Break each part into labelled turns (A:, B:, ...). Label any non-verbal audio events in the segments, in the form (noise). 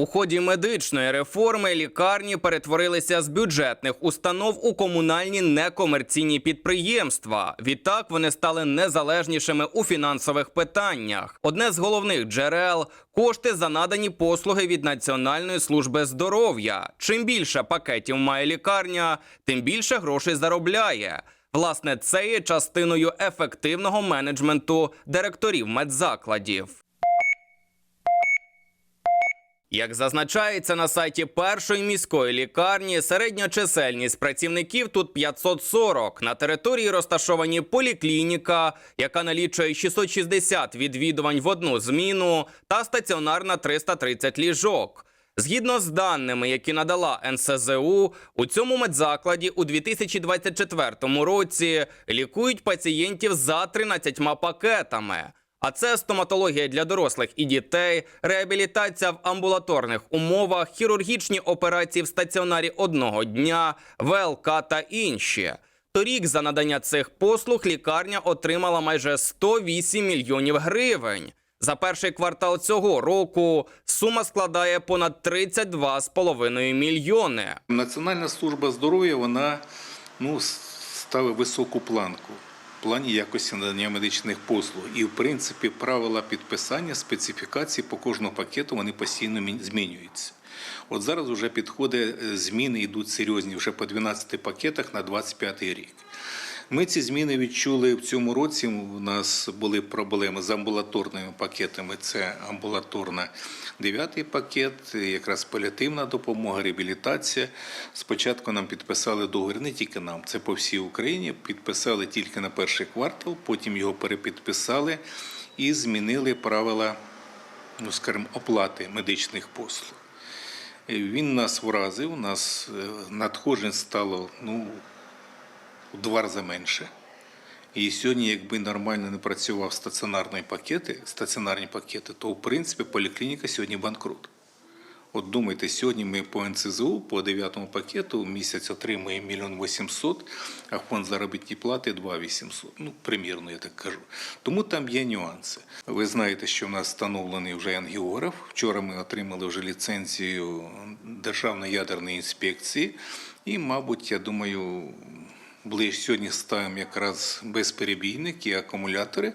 A: У ході медичної реформи лікарні перетворилися з бюджетних установ у комунальні некомерційні підприємства. Відтак вони стали незалежнішими у фінансових питаннях. Одне з головних джерел кошти за надані послуги від Національної служби здоров'я. Чим більше пакетів має лікарня, тим більше грошей заробляє. Власне, це є частиною ефективного менеджменту директорів медзакладів. Як зазначається на сайті першої міської лікарні, середня чисельність працівників тут 540. На території розташовані поліклініка, яка налічує 660 відвідувань в одну зміну, та стаціонарна 330 ліжок. Згідно з даними, які надала НСЗУ, у цьому медзакладі у 2024 році лікують пацієнтів за 13 пакетами. А це стоматологія для дорослих і дітей, реабілітація в амбулаторних умовах, хірургічні операції в стаціонарі одного дня, ВЛК та інші. Торік за надання цих послуг лікарня отримала майже 108 мільйонів гривень. За перший квартал цього року сума складає понад 32,5 мільйони.
B: Національна служба здоров'я вона ну, ставить високу планку плані якості надання медичних послуг. І, в принципі, правила підписання специфікації по кожному пакету вони постійно змінюються. От зараз вже підходи е, зміни йдуть серйозні вже по 12 пакетах на 25 рік. Ми ці зміни відчули в цьому році. У нас були проблеми з амбулаторними пакетами. Це амбулаторна дев'ятий пакет, якраз паліативна допомога, реабілітація. Спочатку нам підписали договір не тільки нам, це по всій Україні. Підписали тільки на перший квартал, потім його перепідписали і змінили правила, ну скажімо, оплати медичних послуг. Він нас вразив, у нас е, надходжень стало ну, у два рази менше. І сьогодні, якби нормально не працював стаціонарні пакети, стаціонарні пакети, то в принципі поліклініка сьогодні банкрут. От думайте, сьогодні ми по НЦЗУ по 9 пакету місяць отримуємо мільйон 800, а фонд заробітні плати 2 800. Ну, примірно, я так кажу. Тому там є нюанси. Ви знаєте, що в нас встановлений вже ангіограф. Вчора ми отримали вже ліцензію Державної ядерної інспекції. І, мабуть, я думаю, ближче сьогодні ставимо якраз безперебійники акумулятори.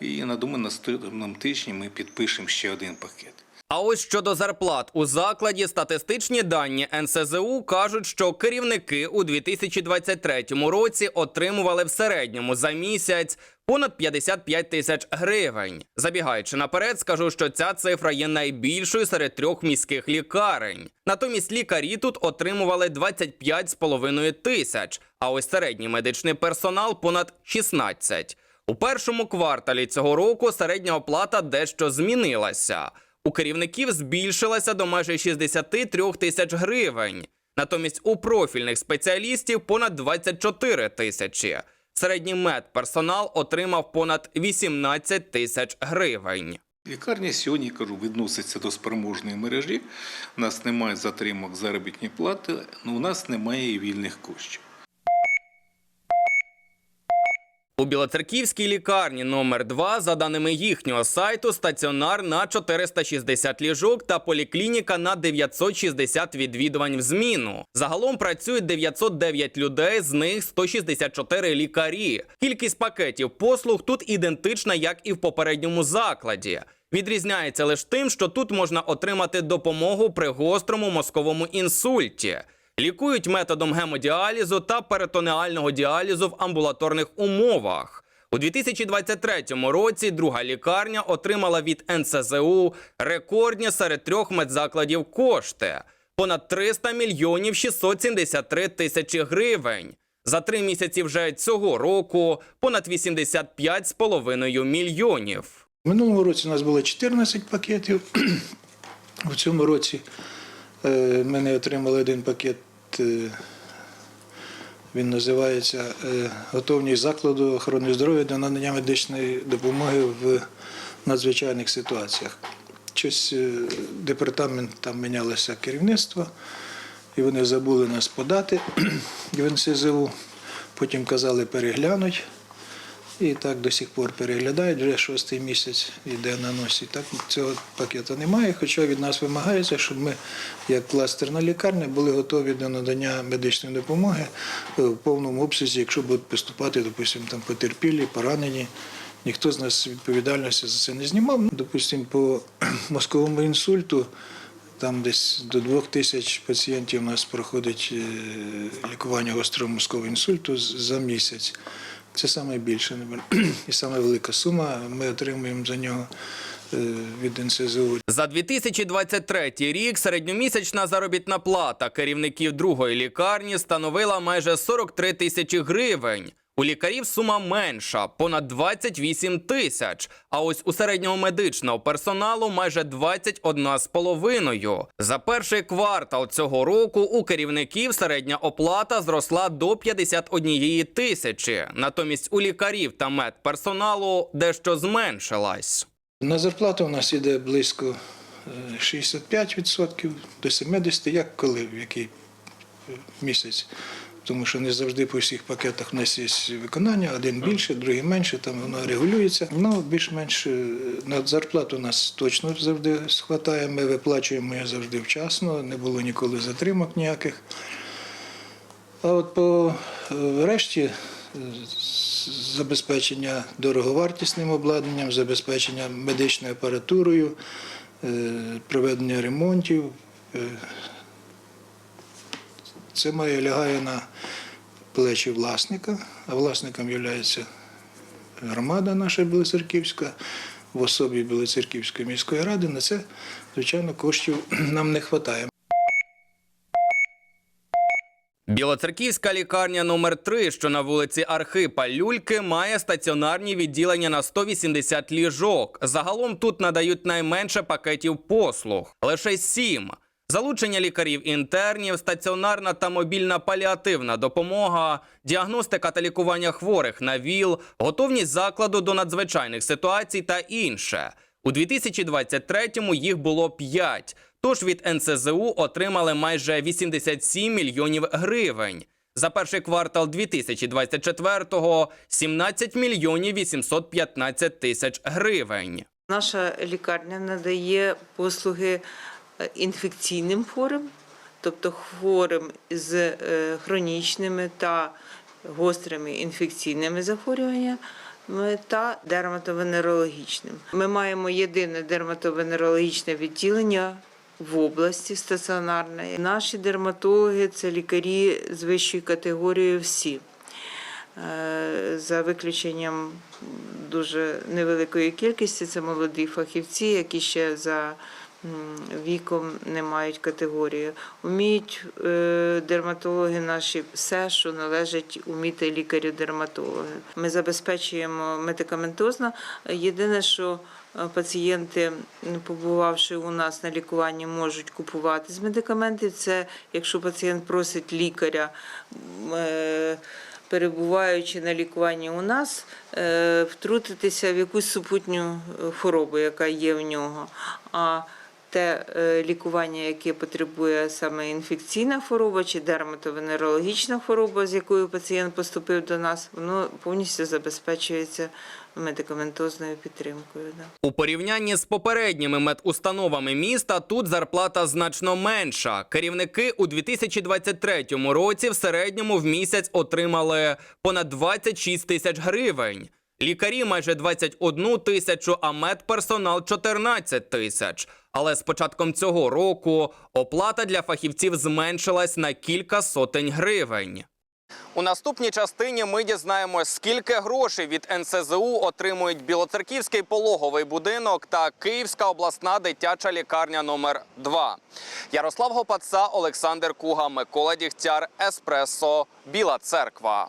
B: І я думаю, наступному тижні ми підпишемо ще один пакет.
A: А ось щодо зарплат у закладі статистичні дані НСЗУ кажуть, що керівники у 2023 році отримували в середньому за місяць понад 55 тисяч гривень. Забігаючи наперед, скажу, що ця цифра є найбільшою серед трьох міських лікарень. Натомість лікарі тут отримували 25,5 тисяч, а ось середній медичний персонал понад 16. У першому кварталі цього року середня оплата дещо змінилася. У керівників збільшилася до майже 63 тисяч гривень. Натомість у профільних спеціалістів понад 24 тисячі. Середній медперсонал отримав понад 18 тисяч гривень.
B: Лікарня сьогодні кажу, відноситься до спроможної мережі. У нас немає затримок заробітної плати, але у нас немає і вільних коштів.
A: У Білоцерківській лікарні номер 2 за даними їхнього сайту, стаціонар на 460 ліжок та поліклініка на 960 відвідувань в зміну. Загалом працюють 909 людей, з них 164 лікарі. Кількість пакетів послуг тут ідентична, як і в попередньому закладі. Відрізняється лише тим, що тут можна отримати допомогу при гострому мозковому інсульті. Лікують методом гемодіалізу та перитонеального діалізу в амбулаторних умовах. У 2023 році друга лікарня отримала від НСЗУ рекордні серед трьох медзакладів кошти понад 300 мільйонів 673 тисячі гривень. За три місяці вже цього року понад 85,5 мільйонів.
C: В минулому році у нас було 14 пакетів. (clears throat) У цьому році е, ми не отримали один пакет. Е, Він називається е, Готовність закладу охорони здоров'я для надання медичної допомоги в надзвичайних ситуаціях. Щось е, департамент там мінялося керівництво, і вони забули нас подати (clears throat) в НСЗУ. Потім казали переглянуть. І так до сих пор переглядають, вже шостий місяць йде на носі. Так цього пакету немає, хоча від нас вимагається, щоб ми, як кластерна лікарня, були готові до надання медичної допомоги е, в повному обсязі, якщо будуть поступати, допустимо, там потерпілі, поранені. Ніхто з нас відповідальності за це не знімав. Допустимо, по (clears throat) мозковому інсульту. Там десь до двох тисяч пацієнтів у нас проходить е, лікування гострого мозкового інсульту за місяць. Це найбільше (clears throat) і саме велика сума. Ми отримуємо за нього е, від НСЗУ.
A: За 2023 рік середньомісячна заробітна плата керівників другої лікарні становила майже 43 тисячі гривень. У лікарів сума менша понад 28 тисяч. А ось у середнього медичного персоналу майже 21 з половиною. За перший квартал цього року у керівників середня оплата зросла до 51 тисячі. Натомість у лікарів та медперсоналу дещо зменшилась.
C: На зарплату у нас іде близько е, 65% до 70%, як коли, в який е, місяць. Тому що не завжди по всіх пакетах у нас є виконання, один більше, другий менше, там воно регулюється. Ну, більш-менш е, на зарплату нас точно завжди схватає. Ми виплачуємо її завжди вчасно, не було ніколи затримок ніяких. А от по е, решті е, забезпечення дороговартісним обладнанням, забезпечення медичною апаратурою, проведення ремонтів. Це має лягає на плечі власника, а власником є громада наша Білоцерківська, в особі Білоцерківської міської ради. На це, звичайно, коштів (clears throat) нам не вистачає.
A: Білоцерківська лікарня номер 3 що на вулиці Архипа Люльки, має стаціонарні відділення на 180 ліжок. Загалом тут надають найменше пакетів послуг лише 7. Залучення лікарів-інтернів, стаціонарна та мобільна паліативна допомога, діагностика та лікування хворих на ВІЛ, готовність закладу до надзвичайних ситуацій та інше. У 2023-му їх було 5, тож від НСЗУ отримали майже 87 мільйонів гривень. За перший квартал 2024-го – 17 мільйонів 815 тисяч гривень.
D: Наша лікарня надає послуги інфекційним хворим, тобто хворим з е, хронічними та гострими інфекційними захворюваннями та дерматовенерологічним. Ми маємо єдине дерматовенерологічне відділення в області стаціонарне. Наші дерматологи це лікарі з вищою категорією всі. Е, за виключенням дуже невеликої кількості. Це молоді фахівці, які ще за віком не мають категорії. Уміють е, дерматологи наші все, що належить уміти лікарю-дерматологи. Ми забезпечуємо медикаментозно. Єдине, що е, пацієнти, побувавши у нас на лікуванні, можуть купувати з медикаментів. Це якщо пацієнт просить лікаря. е, перебуваючи на лікуванні у нас, втрутитися в якусь супутню хворобу, яка є в нього. А те е, лікування, яке потребує саме інфекційна хвороба чи дерматовенерологічна хвороба, з якою пацієнт поступив до нас, воно повністю забезпечується медикаментозною підтримкою.
A: У порівнянні з попередніми медустановами міста тут зарплата значно менша. Керівники у 2023 році в середньому в місяць отримали понад 26 тисяч гривень. Лікарі майже 21 тисячу, а медперсонал 14 тисяч. Але з початком цього року оплата для фахівців зменшилась на кілька сотень гривень. У наступній частині ми дізнаємось, скільки грошей від НСЗУ отримують Білоцерківський пологовий будинок та Київська обласна дитяча лікарня номер 2 Ярослав Гопаца, Олександр Куга, Микола Дігтяр, Еспресо, Біла Церква.